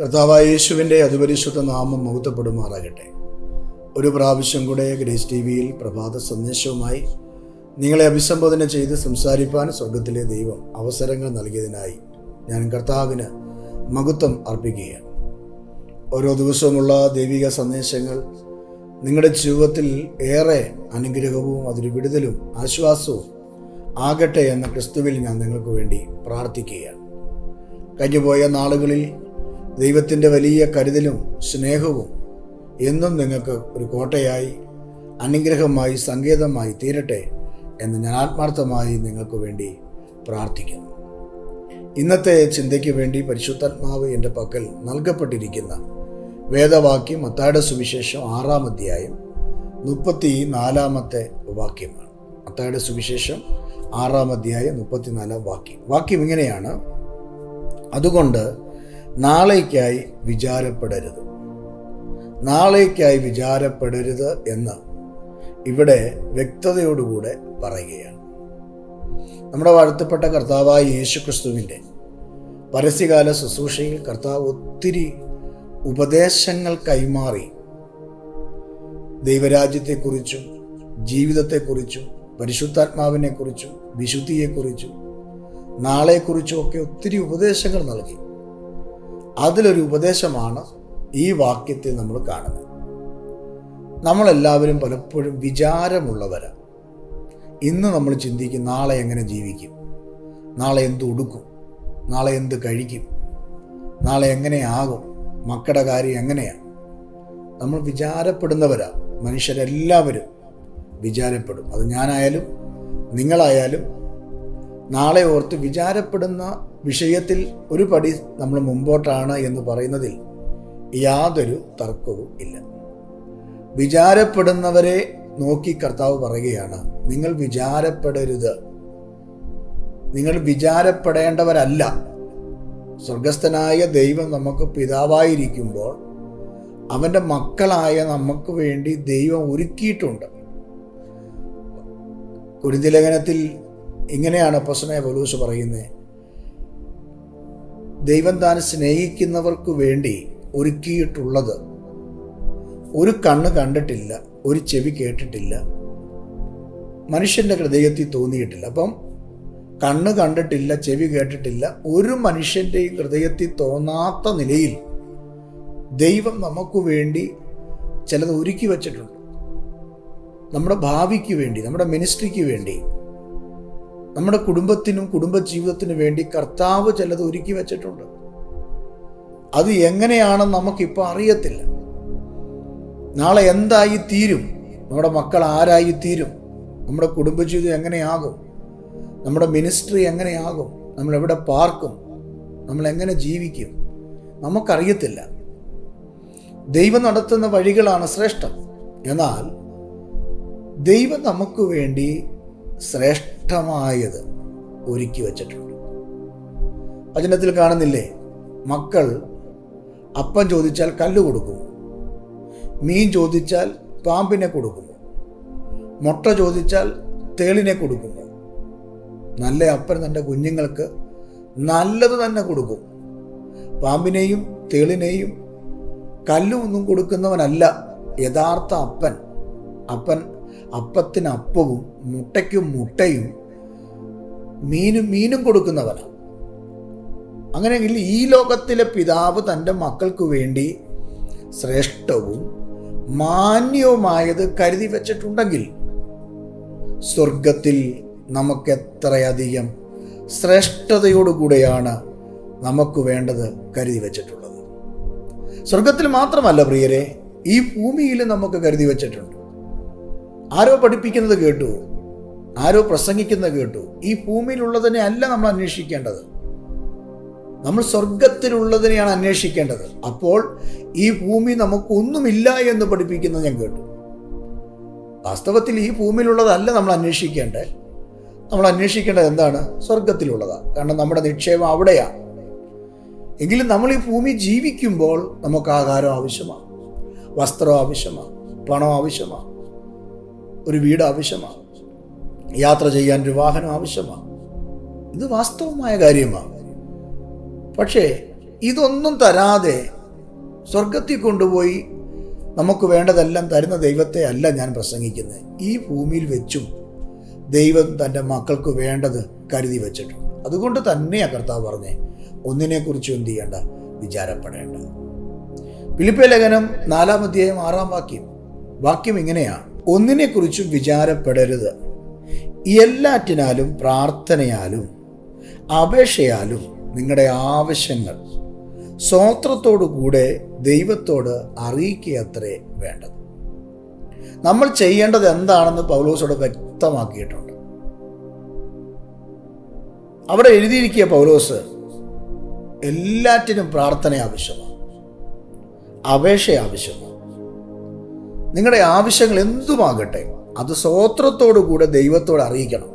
കർത്താവായ യേശുവിന്റെ അതിപരിശുദ്ധ നാമം മുഹൂർത്തപ്പെടുമാറാകട്ടെ ഒരു പ്രാവശ്യം കൂടെ ഗ്രേസ് ടി വിയിൽ പ്രഭാത സന്ദേശവുമായി നിങ്ങളെ അഭിസംബോധന ചെയ്ത് സംസാരിപ്പാൻ സ്വർഗത്തിലെ ദൈവം അവസരങ്ങൾ നൽകിയതിനായി ഞാൻ കർത്താവിന് മഹത്വം അർപ്പിക്കുകയാണ്. ഓരോ ദിവസവുമുള്ള ദൈവിക സന്ദേശങ്ങൾ നിങ്ങളുടെ ജീവിതത്തിൽ ഏറെ അനുഗ്രഹവും അതൊരു വിടുതലും ആശ്വാസവും ആകട്ടെ എന്ന ക്രിസ്തുവിൽ ഞാൻ നിങ്ങൾക്ക് വേണ്ടി പ്രാർത്ഥിക്കുകയാണ്. കഴിഞ്ഞുപോയ നാളുകളിൽ ദൈവത്തിന്റെ വലിയ കരുതലും സ്നേഹവും എന്നും നിങ്ങൾക്ക് ഒരു കോട്ടയായി അനുഗ്രഹമായി സങ്കേതമായി തീരട്ടെ എന്ന് ഞാൻ ആത്മാർത്ഥമായി നിങ്ങൾക്ക് വേണ്ടി പ്രാർത്ഥിക്കുന്നു. ഇന്നത്തെ ചിന്തയ്ക്ക് വേണ്ടി പരിശുദ്ധാത്മാവ് എന്റെ പക്കൽ നൽകപ്പെട്ടിരിക്കുന്ന വേദവാക്യം മത്തായുടെ സുവിശേഷം ആറാം അധ്യായം മുപ്പത്തി നാലാമത്തെ വാക്യമാണ്. മത്തായുടെ സുവിശേഷം ആറാം അധ്യായം മുപ്പത്തിനാലാം വാക്യം. വാക്യം ഇങ്ങനെയാണ്. അതുകൊണ്ട് നാളേക്കായി വിചാരപ്പെടരുത്. നാളേക്കായി വിചാരപ്പെടരുത് എന്ന് ഇവിടെ വ്യക്തതയോടുകൂടെ പറയുകയാണ്. നമ്മുടെ വാഴ്ത്തപ്പെട്ട കർത്താവായ യേശു ക്രിസ്തുവിന്റെ പരസ്യകാല ശുശ്രൂഷയിൽ കർത്താവ് ഒത്തിരി ഉപദേശങ്ങൾ കൈമാറി ദൈവരാജ്യത്തെക്കുറിച്ചും ജീവിതത്തെക്കുറിച്ചും പരിശുദ്ധാത്മാവിനെക്കുറിച്ചും വിശുദ്ധിയെക്കുറിച്ചും നാളെക്കുറിച്ചും ഒക്കെ ഒത്തിരി ഉപദേശങ്ങൾ നൽകി. അതിലൊരു ഉപദേശമാണ് ഈ വാക്യത്തിൽ നമ്മൾ കാണുന്നത്. നമ്മളെല്ലാവരും പലപ്പോഴും വിചാരമുള്ളവരാണ് ഇന്ന് നമ്മൾ ചിന്തിക്കും നാളെ എങ്ങനെ ജീവിക്കും? നാളെ എന്ത് ഉടുക്കും? നാളെ എന്ത് കഴിക്കും? നാളെ എങ്ങനെയാകും? മക്കളുടെ കാര്യം എങ്ങനെയാണ് നമ്മൾ വിചാരപ്പെടുന്നവരാ. മനുഷ്യരെല്ലാവരും വിചാരപ്പെടും. അത് ഞാനായാലും നിങ്ങളായാലും നാളെ ഓർത്ത് വിചാരപ്പെടുന്ന വിഷയത്തിൽ ഒരു പടി നമ്മൾ മുമ്പോട്ടാണ് എന്ന് പറയുന്നതിൽ യാതൊരു തർക്കവും ഇല്ല. വിചാരപ്പെടുന്നവരെ നോക്കി കർത്താവ് പറയുകയാണ് നിങ്ങൾ വിചാരപ്പെടരുത്. നിങ്ങൾ വിചാരപ്പെടേണ്ടവരല്ല. സ്വർഗസ്ഥനായ ദൈവം നമുക്ക് പിതാവായിരിക്കുമ്പോൾ അവന്റെ മക്കളായ നമുക്ക് വേണ്ടി ദൈവം ഒരുക്കിയിട്ടുണ്ട്. കുരുതിലേഖനത്തിൽ ഇങ്ങനെയാണ് അപ്പസനായ പൊലൂസ് പറയുന്നത്. ദൈവം താൻ സ്നേഹിക്കുന്നവർക്ക് വേണ്ടി ഒരുക്കിയിട്ടുള്ളത്. ഒരു കണ്ണ് കണ്ടിട്ടില്ല ഒരു ചെവി കേട്ടിട്ടില്ല മനുഷ്യന്റെ ഹൃദയത്തിൽ തോന്നിയിട്ടില്ല. അപ്പം കണ്ണ് കണ്ടിട്ടില്ല ചെവി കേട്ടിട്ടില്ല ഒരു മനുഷ്യന്റെയും ഹൃദയത്തിൽ തോന്നാത്ത നിലയിൽ ദൈവം നമുക്ക് വേണ്ടി ചിലത് ഒരുക്കി വച്ചിട്ടുണ്ട്. നമ്മുടെ ഭാവിക്ക് വേണ്ടി നമ്മുടെ മിനിസ്ട്രിക്ക് വേണ്ടി നമ്മുടെ കുടുംബത്തിനും കുടുംബജീവിതത്തിനും വേണ്ടി കർത്താവ് ചിലത് ഒരുക്കി വെച്ചിട്ടുണ്ട്. അത് എങ്ങനെയാണെന്ന് നമുക്കിപ്പോൾ അറിയത്തില്ല. നാളെ എന്തായി തീരും? നമ്മുടെ മക്കൾ ആരായി തീരും? നമ്മുടെ കുടുംബജീവിതം എങ്ങനെയാകും? നമ്മുടെ മിനിസ്ട്രി എങ്ങനെയാകും? നമ്മൾ എവിടെ പാർക്കും? നമ്മൾ എങ്ങനെ ജീവിക്കും? നമുക്കറിയത്തില്ല. ദൈവം നടത്തുന്ന വഴികളാണ് ശ്രേഷ്ഠം. എന്നാൽ ദൈവം നമുക്ക് വേണ്ടി ശ്രേഷ്ഠമായത് ഒരുക്കി വച്ചിട്ടുണ്ട്. വചനത്തിൽ കാണുന്നില്ലേ? മക്കൾ അപ്പം ചോദിച്ചാൽ കല്ല് കൊടുക്കുമോ മീൻ ചോദിച്ചാൽ പാമ്പിനെ കൊടുക്കുമോ മുട്ട ചോദിച്ചാൽ തേളിനെ കൊടുക്കുമോ നല്ല അപ്പൻ തന്റെ കുഞ്ഞുങ്ങൾക്ക് നല്ലത് തന്നെ കൊടുക്കും. പാമ്പിനെയും തേളിനെയും കല്ലും ഒന്നും കൊടുക്കുന്നവനല്ല യഥാർത്ഥ അപ്പൻ. അപ്പൻ അപ്പത്തിന് അപ്പവും മുട്ടയ്ക്കും മുട്ടയും മീനും മീനും കൊടുക്കുന്നവനാണ് അങ്ങനെയെങ്കിൽ ഈ ലോകത്തിലെ പിതാവ് തന്റെ മക്കൾക്ക് വേണ്ടി ശ്രേഷ്ഠവും മാന്യവുമായത് കരുതി വച്ചിട്ടുണ്ടെങ്കിൽ സ്വർഗത്തിൽ നമുക്ക് എത്രയധികം ശ്രേഷ്ഠതയോടുകൂടെയാണ് നമുക്ക് വേണ്ടത് കരുതി വച്ചിട്ടുള്ളത്. സ്വർഗത്തിൽ മാത്രമല്ല പ്രിയരെ ഈ ഭൂമിയിൽ നമുക്ക് കരുതി വച്ചിട്ടുണ്ട്. ആരോ പഠിപ്പിക്കുന്നത് കേട്ടു. ആരോ പ്രസംഗിക്കുന്നത് കേട്ടു. ഈ ഭൂമിയിലുള്ളതിനെ അല്ല നമ്മൾ അന്വേഷിക്കേണ്ടത്. നമ്മൾ സ്വർഗത്തിലുള്ളതിനെയാണ് അന്വേഷിക്കേണ്ടത്. അപ്പോൾ ഈ ഭൂമി നമുക്കൊന്നുമില്ല എന്ന് പഠിപ്പിക്കുന്നത് ഞാൻ കേട്ടു. വാസ്തവത്തിൽ ഈ ഭൂമിയിലുള്ളതല്ല നമ്മൾ അന്വേഷിക്കേണ്ടത്. നമ്മൾ അന്വേഷിക്കേണ്ടത് എന്താണ്? സ്വർഗത്തിലുള്ളതാണ് കാരണം നമ്മുടെ നിക്ഷേപം അവിടെയാണ് എങ്കിലും നമ്മൾ ഈ ഭൂമി ജീവിക്കുമ്പോൾ നമുക്ക് ആഹാരം ആവശ്യമാണ്. വസ്ത്രം ആവശ്യമാണ്. പണം ആവശ്യമാണ്. ഒരു വീട് ആവശ്യമാണ്. യാത്ര ചെയ്യാൻ ഒരു വാഹനം ആവശ്യമാണ്. ഇത് വാസ്തവമായ കാര്യമാണ്. പക്ഷേ ഇതൊന്നും തരാതെ സ്വർഗത്തിൽ കൊണ്ടുപോയി നമുക്ക് വേണ്ടതെല്ലാം തരുന്ന ദൈവത്തെ അല്ല ഞാൻ പ്രസംഗിക്കുന്നത്. ഈ ഭൂമിയിൽ വെച്ചും ദൈവം തന്റെ മക്കൾക്ക് വേണ്ടത് കരുതി വെച്ചിട്ടുണ്ട്. അതുകൊണ്ട് തന്നെയാണ് കർത്താവ് പറഞ്ഞേ ഒന്നിനെക്കുറിച്ചും എന്ത് ചെയ്യേണ്ട? വിചാരപ്പെടേണ്ട. ഫിലിപ്പ ലേഖനം നാലാം അധ്യായം ആറാം വാക്യം. വാക്യം ഇങ്ങനെയാണ്. ഒന്നിനെക്കുറിച്ചും വിചാരപ്പെടരുത്. എല്ലാറ്റിനാലും പ്രാർത്ഥനയാലും അപേക്ഷയാലും നിങ്ങളുടെ ആവശ്യങ്ങൾ സ്വോത്രത്തോടു കൂടെ ദൈവത്തോട് അറിയിക്കുക അത്രേ വേണ്ടത്. നമ്മൾ ചെയ്യേണ്ടത് എന്താണെന്ന് പൗലോസോട് വ്യക്തമാക്കിയിട്ടുണ്ട്. അവിടെ എഴുതിയിരിക്കുക പൗലോസ് എല്ലാറ്റിനും പ്രാർത്ഥന ആവശ്യമാണ് അപേക്ഷ ആവശ്യമാണ്. നിങ്ങളുടെ ആവശ്യങ്ങൾ എന്തുമാകട്ടെ അത് സ്വോത്രത്തോടു കൂടെ ദൈവത്തോട് അറിയിക്കണം.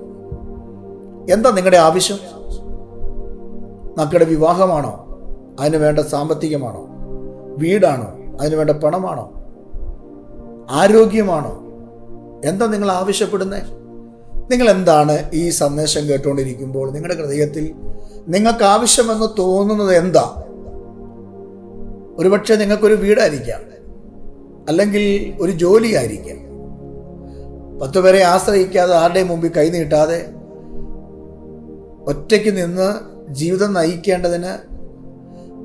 എന്താ നിങ്ങളുടെ ആവശ്യം? മക്കളുടെ വിവാഹമാണോ? അതിന് വേണ്ട സാമ്പത്തികമാണോ? വീടാണോ? അതിന് വേണ്ട പണമാണോ? ആരോഗ്യമാണോ? എന്താ നിങ്ങൾ ആവശ്യപ്പെടുന്നത് നിങ്ങൾ എന്താണ് ഈ സന്ദേശം കേട്ടുകൊണ്ടിരിക്കുമ്പോൾ നിങ്ങളുടെ ഹൃദയത്തിൽ നിങ്ങൾക്ക് ആവശ്യമെന്ന് തോന്നുന്നത് എന്താ? ഒരുപക്ഷെ നിങ്ങൾക്കൊരു വീടായിരിക്കാം. അല്ലെങ്കിൽ ഒരു ജോലിയായിരിക്കാം. പത്ത് പേരെ ആശ്രയിക്കാതെ ആരുടെയും മുമ്പിൽ കൈനീട്ടാതെ ഒറ്റയ്ക്ക് നിന്ന് ജീവിതം നയിക്കേണ്ടതിന്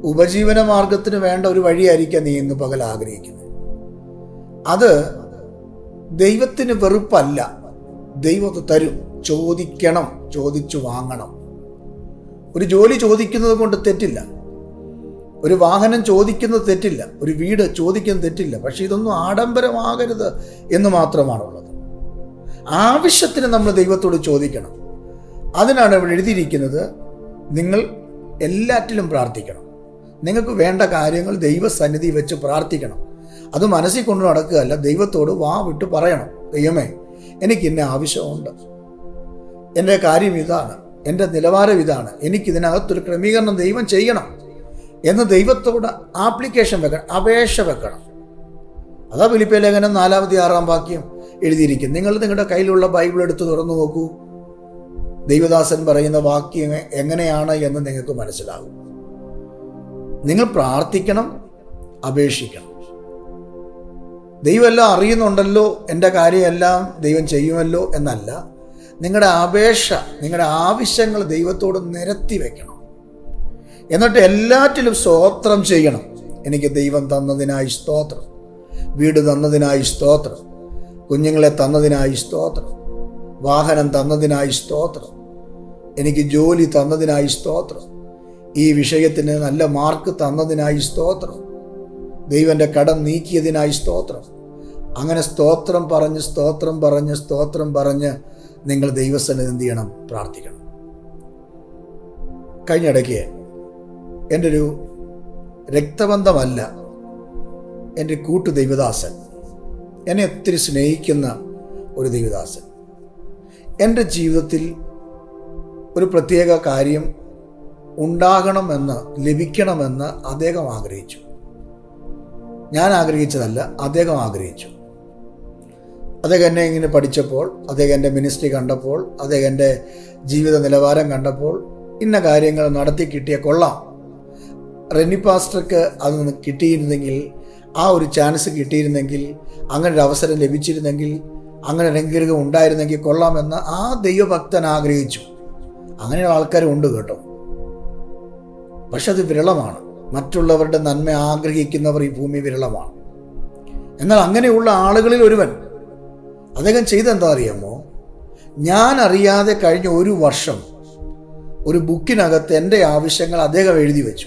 ഉപജീവന മാർഗത്തിന് വേണ്ട ഒരു വഴിയായിരിക്കാം നീ ഇന്ന് പകൽ ആഗ്രഹിക്കുന്നത്. അത് ദൈവത്തിന് വെറുപ്പല്ല. ദൈവം തരും. ചോദിക്കണം. ചോദിച്ചു വാങ്ങണം. ഒരു ജോലി ചോദിക്കുന്നത് കൊണ്ട് തെറ്റില്ല. ഒരു വാഹനം ചോദിക്കുന്നത് തെറ്റില്ല ഒരു വീട് ചോദിക്കുന്നത് തെറ്റില്ല പക്ഷെ ഇതൊന്നും ആഡംബരമാകരുത് എന്ന് മാത്രമാണുള്ളത്. ആവശ്യത്തിന് നമ്മൾ ദൈവത്തോട് ചോദിക്കണം. അതിനാണ് ഇവിടെ എഴുതിയിരിക്കുന്നത് നിങ്ങൾ എല്ലാറ്റിലും പ്രാർത്ഥിക്കണം. നിങ്ങൾക്ക് വേണ്ട കാര്യങ്ങൾ ദൈവസന്നിധി വെച്ച് പ്രാർത്ഥിക്കണം. അത് മനസ്സിൽ കൊണ്ട് നടക്കുകയല്ല ദൈവത്തോട് വാ വിട്ട് പറയണം. ദൈവമേ എനിക്ക് ഇന്ന ആവശ്യമുണ്ട്. എന്റെ കാര്യം ഇതാണ് എന്റെ നിലവാരം ഇതാണ് എനിക്കിതിനകത്തൊരു ക്രമീകരണം ദൈവം ചെയ്യണം. എന്ന് ദൈവത്തോട് ആപ്ലിക്കേഷൻ വെക്കണം അപേക്ഷ വെക്കണം. അതാ ഫിലിപ്പ ലേഖനം നാലാമത്തെ ആറാം വാക്യം എഴുതിയിരിക്കും നിങ്ങൾ നിങ്ങളുടെ കയ്യിലുള്ള ബൈബിൾ എടുത്ത് തുറന്നു നോക്കൂ. ദൈവദാസൻ പറയുന്ന വാക്യം എങ്ങനെയാണ് എന്ന് നിങ്ങൾക്ക് മനസ്സിലാകും. നിങ്ങൾ പ്രാർത്ഥിക്കണം അപേക്ഷിക്കണം. ദൈവമെല്ലാം അറിയുന്നുണ്ടല്ലോ എന്റെ കാര്യമെല്ലാം ദൈവം ചെയ്യുമല്ലോ എന്നല്ല നിങ്ങളുടെ അപേക്ഷ നിങ്ങളുടെ ആവശ്യങ്ങൾ ദൈവത്തോട് നിരത്തി വെക്കണം. എന്നിട്ട് എല്ലാറ്റിലും സ്തോത്രം ചെയ്യണം. എനിക്ക് ദൈവം തന്നതിനായി സ്തോത്രം. വീട് തന്നതിനായി സ്തോത്രം. കുഞ്ഞുങ്ങളെ തന്നതിനായി സ്തോത്രം. വാഹനം തന്നതിനായി സ്തോത്രം. എനിക്ക് ജോലി തന്നതിനായി സ്തോത്രം. ഈ വിഷയത്തിന് നല്ല മാർക്ക് തന്നതിനായി സ്തോത്രം. ദൈവന്റെ കടം നീക്കിയതിനായി സ്തോത്രം. അങ്ങനെ സ്തോത്രം പറഞ്ഞ് സ്തോത്രം പറഞ്ഞ് സ്തോത്രം പറഞ്ഞ് നിങ്ങൾ ദൈവസന്നിധി എന്ത് ചെയ്യണം? പ്രാർത്ഥിക്കണം. കഴിഞ്ഞിടയ്ക്ക് എന്റെ ഒരു രക്തബന്ധമല്ല. എന്റെ കൂട്ടു ദൈവദാസൻ എന്നെ ഒത്തിരി സ്നേഹിക്കുന്ന ഒരു ദൈവദാസൻ. എന്റെ ജീവിതത്തിൽ ഒരു പ്രത്യേക കാര്യം ഉണ്ടാകണമെന്ന് ലഭിക്കണമെന്ന് അദ്ദേഹം ആഗ്രഹിച്ചു. ഞാൻ ആഗ്രഹിച്ചതല്ല അദ്ദേഹം ആഗ്രഹിച്ചു. അദ്ദേഹം എന്നെ ഇങ്ങനെ പഠിച്ചപ്പോൾ അദ്ദേഹം എന്റെ മിനിസ്ട്രി കണ്ടപ്പോൾ അദ്ദേഹം എന്റെ ജീവിത നിലവാരം കണ്ടപ്പോൾ ഇന്ന കാര്യങ്ങൾ നടത്തി കിട്ടിയ കൊള്ളാം. റെന്നി പാസ്റ്റർക്ക് അത് കിട്ടിയിരുന്നെങ്കിൽ ആ ഒരു ചാൻസ് കിട്ടിയിരുന്നെങ്കിൽ അങ്ങനെ ഒരു അവസരം ലഭിച്ചിരുന്നെങ്കിൽ അങ്ങനെ രംഗീരകം ഉണ്ടായിരുന്നെങ്കിൽ കൊള്ളാമെന്ന് ആ ദൈവഭക്തൻ ആഗ്രഹിച്ചു. അങ്ങനെയുള്ള ആൾക്കാരും ഉണ്ട് കേട്ടോ. പക്ഷെ അത് വിരളമാണ്. മറ്റുള്ളവരുടെ നന്മ ആഗ്രഹിക്കുന്നവർ ഈ ഭൂമി വിരളമാണ്. എന്നാൽ അങ്ങനെയുള്ള ആളുകളിൽ ഒരുവൻ അദ്ദേഹം ചെയ്തെന്താ അറിയാമോ? ഞാൻ അറിയാതെ കഴിഞ്ഞ ഒരു വർഷം ഒരു ബുക്കിനകത്ത് എന്റെ ആവശ്യങ്ങൾ അദ്ദേഹം എഴുതി വെച്ചു.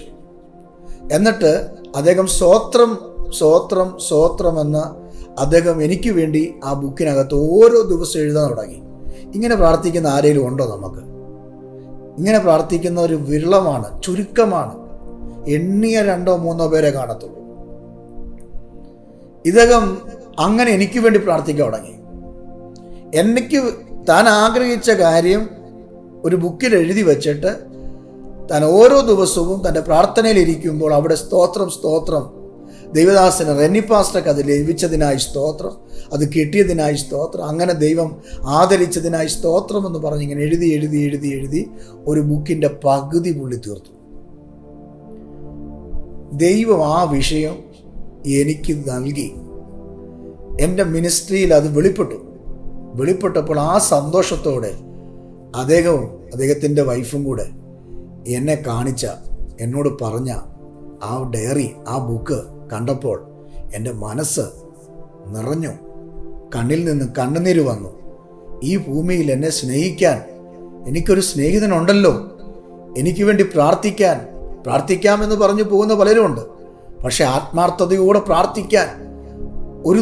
എന്നിട്ട് അദ്ദേഹം സ്വോത്രം സ്വോത്രം സ്വോത്രം എന്ന അദ്ദേഹം എനിക്ക് വേണ്ടി ആ ബുക്കിനകത്ത് ഓരോ ദിവസവും എഴുതാൻ തുടങ്ങി. ഇങ്ങനെ പ്രാർത്ഥിക്കുന്ന ആരെങ്കിലും ഉണ്ടോ നമുക്ക്? ഇങ്ങനെ പ്രാർത്ഥിക്കുന്ന ഒരു വിരളമാണ് ചുരുക്കമാണ്. എണ്ണിയ രണ്ടോ മൂന്നോ പേരെ കാണത്തുള്ളൂ. ഇദ്ദേഹം അങ്ങനെ എനിക്ക് വേണ്ടി പ്രാർത്ഥിക്കാൻ തുടങ്ങി. എനിക്ക് താൻ ആഗ്രഹിച്ച കാര്യം ഒരു ബുക്കിൽ എഴുതി വെച്ചിട്ട് താൻ ഓരോ ദിവസവും തന്റെ പ്രാർത്ഥനയിലിരിക്കുമ്പോൾ അവിടെ സ്തോത്രം സ്തോത്രം. ദൈവദാസന് റെന്നിപ്പാസ്റ്റക്ക് അത് ലഭിച്ചതിനായി സ്തോത്രം അത് കിട്ടിയതിനായി സ്തോത്രം അങ്ങനെ ദൈവം ആദരിച്ചതിനായി സ്തോത്രം എന്ന് പറഞ്ഞ് ഇങ്ങനെ എഴുതി എഴുതി എഴുതി എഴുതി ഒരു ബുക്കിന്റെ പകുതി പുള്ളി തീർത്തു. ദൈവം ആ വിഷയം എനിക്ക് നൽകി. എന്റെ മിനിസ്ട്രിയിൽ അത് വെളിപ്പെട്ടു. വെളിപ്പെട്ടപ്പോൾ ആ സന്തോഷത്തോടെ അദ്ദേഹവും അദ്ദേഹത്തിന്റെ വൈഫും കൂടെ എന്നെ കാണിച്ച എന്നോട് പറഞ്ഞ ആ ഡയറി ആ ബുക്ക് കണ്ടപ്പോൾ എന്റെ മനസ്സ് നിറഞ്ഞു. കണ്ണിൽ നിന്ന് കണ്ണുനീര് വന്നു. ഈ ഭൂമിയിൽ എന്നെ സ്നേഹിക്കാൻ എനിക്കൊരു സ്നേഹിതനുണ്ടല്ലോ. എനിക്ക് വേണ്ടി പ്രാർത്ഥിക്കാൻ പ്രാർത്ഥിക്കാമെന്ന് പറഞ്ഞു പോകുന്ന പലരുമുണ്ട്. പക്ഷെ ആത്മാർത്ഥതയോടെ പ്രാർത്ഥിക്കാൻ ഒരു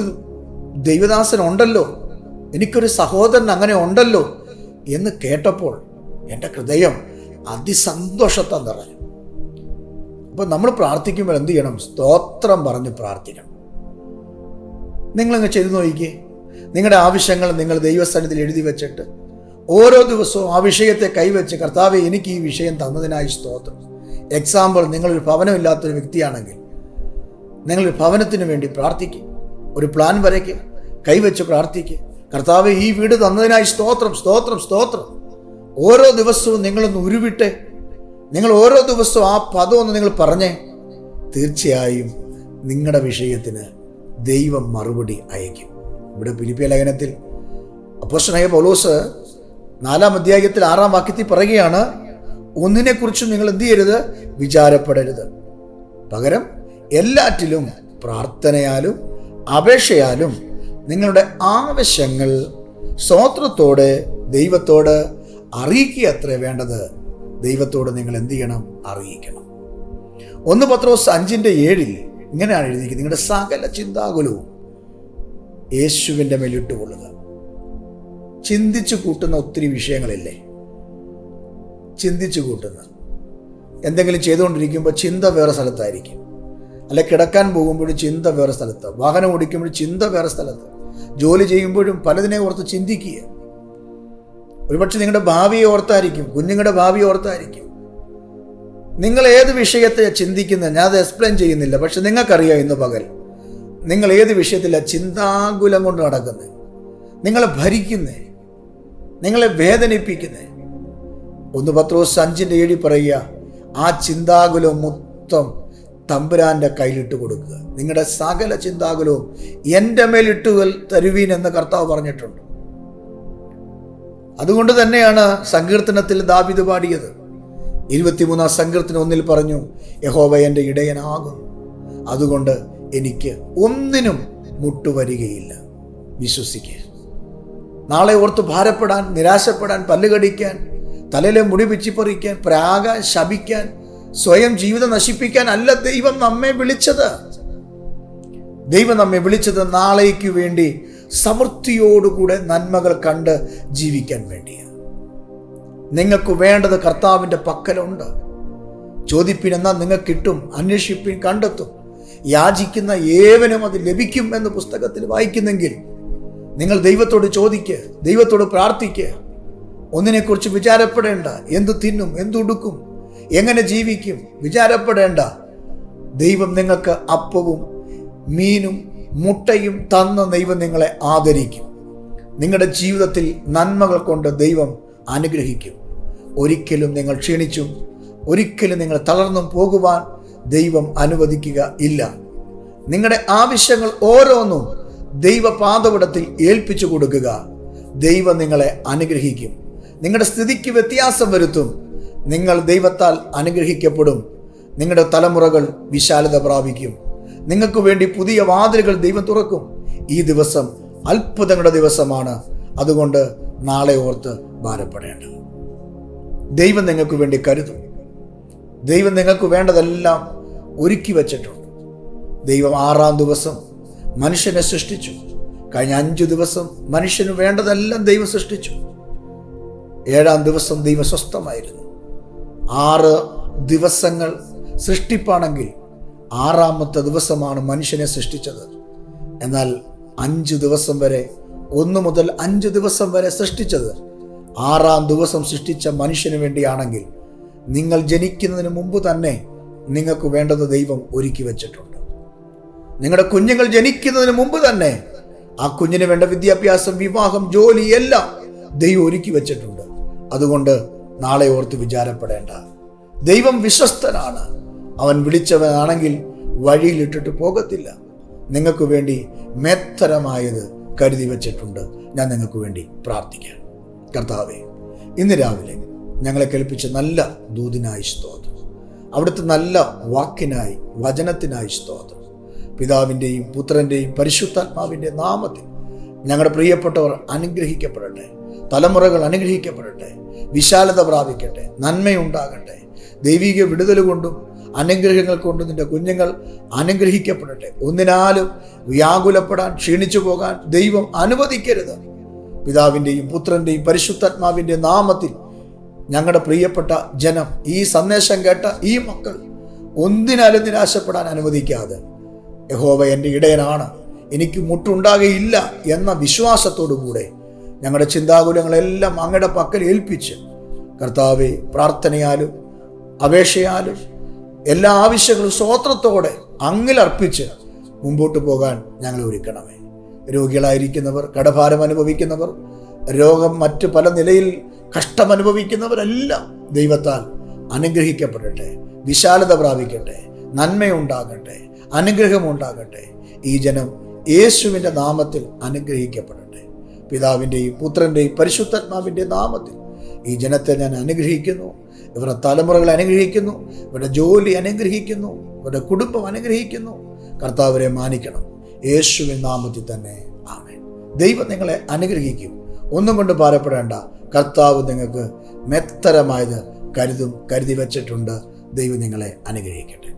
ദൈവദാസൻ ഉണ്ടല്ലോ എനിക്കൊരു സഹോദരൻ അങ്ങനെ ഉണ്ടല്ലോ എന്ന് കേട്ടപ്പോൾ എന്റെ ഹൃദയം അതിസന്തോഷത്തെ നിറഞ്ഞു. അപ്പോൾ നമ്മൾ പ്രാർത്ഥിക്കുമ്പോൾ എന്ത് ചെയ്യണം? സ്തോത്രം പറഞ്ഞ് പ്രാർത്ഥിക്കണം. നിങ്ങളങ്ങ് ചെയ്തു നോക്കിക്കേ. നിങ്ങളുടെ ആവശ്യങ്ങൾ നിങ്ങൾ ദൈവസ്ഥാനത്തിൽ എഴുതി വെച്ചിട്ട് ഓരോ ദിവസവും ആ വിഷയത്തെ കൈവച്ച് കർത്താവെ എനിക്ക് ഈ വിഷയം തന്നതിനായി സ്തോത്രം. എക്സാമ്പിൾ നിങ്ങളൊരു ഭവനമില്ലാത്തൊരു വ്യക്തിയാണെങ്കിൽ നിങ്ങളൊരു ഭവനത്തിന് വേണ്ടി പ്രാർത്ഥിക്കും. ഒരു പ്ലാൻ വരയ്ക്കുക കൈവച്ച് പ്രാർത്ഥിക്കുക കർത്താവ് ഈ വീട് തന്നതിനായി സ്തോത്രം സ്തോത്രം സ്തോത്രം. ഓരോ ദിവസവും നിങ്ങളൊന്ന് ഉരുവിട്ടെ നിങ്ങൾ ഓരോ ദിവസവും ആ പദം ഒന്ന് നിങ്ങൾ പറഞ്ഞേ തീർച്ചയായും നിങ്ങളുടെ വിഷയത്തിന് ദൈവം മറുപടി അയക്കും. ഇവിടെ പിലിപ്പിയ ലേഖനത്തിൽ അപ്പോസ്റ്റനായ പൗലോസ് നാലാം അധ്യായത്തിൽ ആറാം വാക്യത്തിൽ പറയുകയാണ് ഒന്നിനെക്കുറിച്ചും നിങ്ങൾ എന്ത് ചെയ്യരുത്? വിചാരപ്പെടരുത്. പകരം എല്ലാറ്റിലും പ്രാർത്ഥനയാലും അപേക്ഷയാലും നിങ്ങളുടെ ആവശ്യങ്ങൾ സ്വോത്രത്തോടെ ദൈവത്തോട് അറിയിക്കുക അത്രേ വേണ്ടത് ദൈവത്തോട് നിങ്ങൾ എന്ത് ചെയ്യണം? അറിയിക്കണം. ഒന്ന് പത്രോസ് അഞ്ചിന്റെ ഏഴിൽ ഇങ്ങനെയാണ് എഴുതിയിരിക്കുന്നത്. നിങ്ങളുടെ സകല ചിന്താകുലവും യേശുവിന്റെ മേലിട്ടുകൊള്ളുക ചിന്തിച്ചു കൂട്ടുന്ന ഒത്തിരി വിഷയങ്ങളില്ലേ? ചിന്തിച്ചു കൂട്ടുന്ന. എന്തെങ്കിലും ചെയ്തുകൊണ്ടിരിക്കുമ്പോൾ ചിന്ത വേറെ സ്ഥലത്തായിരിക്കും. അല്ലെ കിടക്കാൻ പോകുമ്പോഴും ചിന്ത വേറെ സ്ഥലത്ത്. വാഹനം ഓടിക്കുമ്പോഴും ചിന്ത വേറെ സ്ഥലത്ത്. ജോലി ചെയ്യുമ്പോഴും പലതിനെ ഓർത്ത് ചിന്തിക്കുക. ഒരുപക്ഷെ നിങ്ങളുടെ ഭാവിയെ ഓർത്തായിരിക്കും കുഞ്ഞുങ്ങളുടെ ഭാവി ഓർത്തായിരിക്കും. നിങ്ങൾ ഏത് വിഷയത്തെ ചിന്തിക്കുന്നത് ഞാൻ അത് എക്സ്പ്ലെയിൻ ചെയ്യുന്നില്ല പക്ഷെ നിങ്ങൾക്കറിയാം ഇന്ന് പകൽ. നിങ്ങൾ ഏത് വിഷയത്തിലാണ് ചിന്താകുലം കൊണ്ട് നടക്കുന്നത് നിങ്ങളെ ഭരിക്കുന്നേ? നിങ്ങളെ വേദനിപ്പിക്കുന്നേ? ഒന്ന് പത്രോസ് അഞ്ചിന്റെ ഏഴി പറയുക ആ ചിന്താകുലം മൊത്തം തമ്പുരാന്റെ കയ്യിലിട്ട് കൊടുക്കുക. നിങ്ങളുടെ സകല ചിന്താകുലവും എന്റെ മേലിട്ടുകൾ തരുവീൻ എന്ന് കർത്താവ് പറഞ്ഞിട്ടുണ്ട്. അതുകൊണ്ട് തന്നെയാണ് സങ്കീർത്തനത്തിൽ ദാബിത് പാടിയത്. ഇരുപത്തിമൂന്നാം സങ്കീർത്തനം ഒന്നിൽ പറഞ്ഞു യഹോവ എന്റെ ഇടയനാകും. അതുകൊണ്ട് എനിക്ക് ഒന്നിനും മുട്ടുവരികയില്ല. വിശ്വസിക്കുക നാളെ ഓർത്ത് ഭാരപ്പെടാൻ നിരാശപ്പെടാൻ പല്ലുകടിക്കാൻ തലയിലെ മുടി പിച്ചിപ്പറിക്കാൻ പ്രാകാൻ ശപിക്കാൻ സ്വയം ജീവിതം നശിപ്പിക്കാൻ അല്ല ദൈവം നമ്മെ വിളിച്ചത്. ദൈവം നമ്മെ വിളിച്ചത് നാളേക്ക് വേണ്ടി സമൃദ്ധിയോടുകൂടെ നന്മകൾ കണ്ട് ജീവിക്കാൻ വേണ്ടിയാണ്. നിങ്ങൾക്ക് വേണ്ടത് കർത്താവിന്റെ പക്കലുണ്ട്. ചോദിപ്പിൻ എന്നാൽ നിങ്ങൾക്ക് കിട്ടും അന്വേഷിപ്പിൻ കണ്ടെത്തും. യാചിക്കുന്ന ഏവനും അത് ലഭിക്കും എന്ന് പുസ്തകത്തിൽ വായിക്കുന്നെങ്കിൽ നിങ്ങൾ ദൈവത്തോട് ചോദിക്ക് ദൈവത്തോട് പ്രാർത്ഥിക്കുക ഒന്നിനെക്കുറിച്ച് വിചാരപ്പെടേണ്ട എന്തു തിന്നും എന്തുടുക്കും എങ്ങനെ ജീവിക്കും വിചാരപ്പെടേണ്ട. ദൈവം നിങ്ങൾക്ക് അപ്പവും മീനും മുട്ടയും തന്ന ദൈവം നിങ്ങളെ ആദരിക്കും. നിങ്ങളുടെ ജീവിതത്തിൽ നന്മകൾ കൊണ്ട് ദൈവം അനുഗ്രഹിക്കും. ഒരിക്കലും നിങ്ങൾ ക്ഷീണിച്ചും ഒരിക്കലും നിങ്ങൾ തളർന്നും പോകുവാൻ ദൈവം അനുവദിക്കുക ഇല്ല. നിങ്ങളുടെ ആവശ്യങ്ങൾ ഓരോന്നും ദൈവപാതവിടത്തിൽ ഏൽപ്പിച്ചു കൊടുക്കുക. ദൈവം നിങ്ങളെ അനുഗ്രഹിക്കും. നിങ്ങളുടെ സ്ഥിതിക്ക് വ്യത്യാസം വരുത്തും. നിങ്ങൾ ദൈവത്താൽ അനുഗ്രഹിക്കപ്പെടും. നിങ്ങളുടെ തലമുറകൾ വിശാലത പ്രാപിക്കും. നിങ്ങൾക്ക് വേണ്ടി പുതിയ വാതിലുകൾ ദൈവം തുറക്കും. ഈ ദിവസം അത്ഭുതങ്ങളുടെ ദിവസമാണ്. അതുകൊണ്ട് നാളെ ഓർത്ത് ഭാരപ്പെടേണ്ട. ദൈവം നിങ്ങൾക്ക് വേണ്ടി കരുതും. ദൈവം നിങ്ങൾക്ക് വേണ്ടതെല്ലാം ഒരുക്കി വച്ചിട്ടുണ്ട്. ദൈവം ആറാം ദിവസം മനുഷ്യനെ സൃഷ്ടിച്ചു. കഴിഞ്ഞ അഞ്ചു ദിവസം മനുഷ്യന് വേണ്ടതെല്ലാം ദൈവം സൃഷ്ടിച്ചു. ഏഴാം ദിവസം ദൈവം സ്വസ്ഥമായിരുന്നു. ആറ് ദിവസങ്ങൾ സൃഷ്ടിപ്പാണെങ്കിൽ ആറാമത്തെ ദിവസമാണ് മനുഷ്യനെ സൃഷ്ടിച്ചത്. എന്നാൽ അഞ്ച് ദിവസം വരെ ഒന്ന് മുതൽ അഞ്ച് ദിവസം വരെ സൃഷ്ടിച്ചത് ആറാം ദിവസം സൃഷ്ടിച്ച മനുഷ്യന് വേണ്ടിയാണെങ്കിൽ നിങ്ങൾ ജനിക്കുന്നതിന് മുമ്പ് തന്നെ നിങ്ങൾക്ക് വേണ്ടത് ദൈവം ഒരുക്കി വെച്ചിട്ടുണ്ട്. നിങ്ങളുടെ കുഞ്ഞുങ്ങൾ ജനിക്കുന്നതിന് മുമ്പ് തന്നെ ആ കുഞ്ഞിന് വേണ്ട വിദ്യാഭ്യാസം വിവാഹം ജോലി എല്ലാം ദൈവം ഒരുക്കി വെച്ചിട്ടുണ്ട്. അതുകൊണ്ട് നാളെ ഓർത്ത് വിചാരപ്പെടേണ്ട. ദൈവം വിശ്വസ്തനാണ്. അവൻ വിളിച്ചവനാണെങ്കിൽ വഴിയിലിട്ടിട്ട് പോകത്തില്ല. നിങ്ങൾക്ക് വേണ്ടി മെത്തരമായത് കരുതി വച്ചിട്ടുണ്ട്. ഞാൻ നിങ്ങൾക്ക് വേണ്ടി പ്രാർത്ഥിക്കാം. കർത്താവെ ഇന്ന് രാവിലെ ഞങ്ങളെ കേൾപ്പിച്ച നല്ല ദൂതിനായി സ്തോത്രം. അവിടുത്തെ നല്ല വാക്കിനായി വചനത്തിനായി സ്തോത്രം. പിതാവിന്റെയും പുത്രന്റെയും പരിശുദ്ധാത്മാവിന്റെ നാമത്തിൽ ഞങ്ങളുടെ പ്രിയപ്പെട്ടവർ അനുഗ്രഹിക്കപ്പെടട്ടെ. തലമുറകൾ അനുഗ്രഹിക്കപ്പെടട്ടെ. വിശാലത പ്രാപിക്കട്ടെ. നന്മയുണ്ടാകട്ടെ. ദൈവിക വിടുതൽ കൊണ്ടും അനുഗ്രഹങ്ങൾ കൊണ്ട് നിന്റെ കുഞ്ഞുങ്ങൾ അനുഗ്രഹിക്കപ്പെടട്ടെ. ഒന്നിനാലും വ്യാകുലപ്പെടാൻ ക്ഷീണിച്ചു പോകാൻ ദൈവം അനുവദിക്കരുത്. പിതാവിന്റെയും പുത്രന്റെയും പരിശുദ്ധാത്മാവിന്റെ നാമത്തിൽ ഞങ്ങളുടെ പ്രിയപ്പെട്ട ജനം ഈ സന്ദേശം കേട്ട ഈ മക്കൾ ഒന്നിനാലും നിരാശപ്പെടാൻ അനുവദിക്കാതെ യഹോവ എന്റെ ഇടയനാണ് എനിക്ക് മുട്ടുണ്ടാകുകയില്ല എന്ന വിശ്വാസത്തോടു കൂടെ ഞങ്ങളുടെ ചിന്താകുലങ്ങളെല്ലാം അങ്ങയുടെ പക്കൽ ഏൽപ്പിച്ച് കർത്താവെ പ്രാർത്ഥനയാലും അപേക്ഷയാലും എല്ലാ ആവശ്യങ്ങളും സ്വോത്രത്തോടെ അങ്ങിലർപ്പിച്ച് മുമ്പോട്ട് പോകാൻ ഞങ്ങൾ ഒരുക്കണമേ. രോഗികളായിരിക്കുന്നവർ കടഭാരം അനുഭവിക്കുന്നവർ രോഗം മറ്റ് പല നിലയിൽ കഷ്ടം കഷ്ടമനുഭവിക്കുന്നവരെല്ലാം ദൈവത്താൽ അനുഗ്രഹിക്കപ്പെടട്ടെ വിശാലത പ്രാപിക്കട്ടെ നന്മയുണ്ടാകട്ടെ അനുഗ്രഹമുണ്ടാകട്ടെ. ഈ ജനം യേശുവിന്റെ നാമത്തിൽ അനുഗ്രഹിക്കപ്പെടട്ടെ. പിതാവിന്റെയും പുത്രന്റെയും പരിശുദ്ധാത്മാവിന്റെ നാമത്തിൽ ഈ ജനത്തെ ഞാൻ അനുഗ്രഹിക്കുന്നു. ഇവരുടെ തലമുറകൾ അനുഗ്രഹിക്കുന്നു ഇവരുടെ ജോലി അനുഗ്രഹിക്കുന്നു ഇവരുടെ കുടുംബം അനുഗ്രഹിക്കുന്നു. കർത്താവരെ മാനിക്കണം. യേശുവിൻ നാമത്തിൽ തന്നെ ആമേൻ. ദൈവം നിങ്ങളെ അനുഗ്രഹിക്കും. ഒന്നും കൊണ്ട് ഭാരപ്പെടേണ്ട. കർത്താവ് നിങ്ങൾക്ക് മെത്തരമായത് കരുതും കരുതി വച്ചിട്ടുണ്ട്. ദൈവം നിങ്ങളെ അനുഗ്രഹിക്കട്ടെ.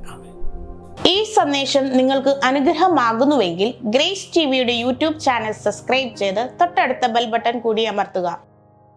ഈ സന്ദേശം നിങ്ങൾക്ക് അനുഗ്രഹമാകുന്നുവെങ്കിൽ ഗ്രേസ് ടി വിയുടെ യൂട്യൂബ് ചാനൽ സബ്സ്ക്രൈബ് ചെയ്ത് തൊട്ടടുത്ത ബെൽ ബട്ടൺ കൂടി അമർത്തുക.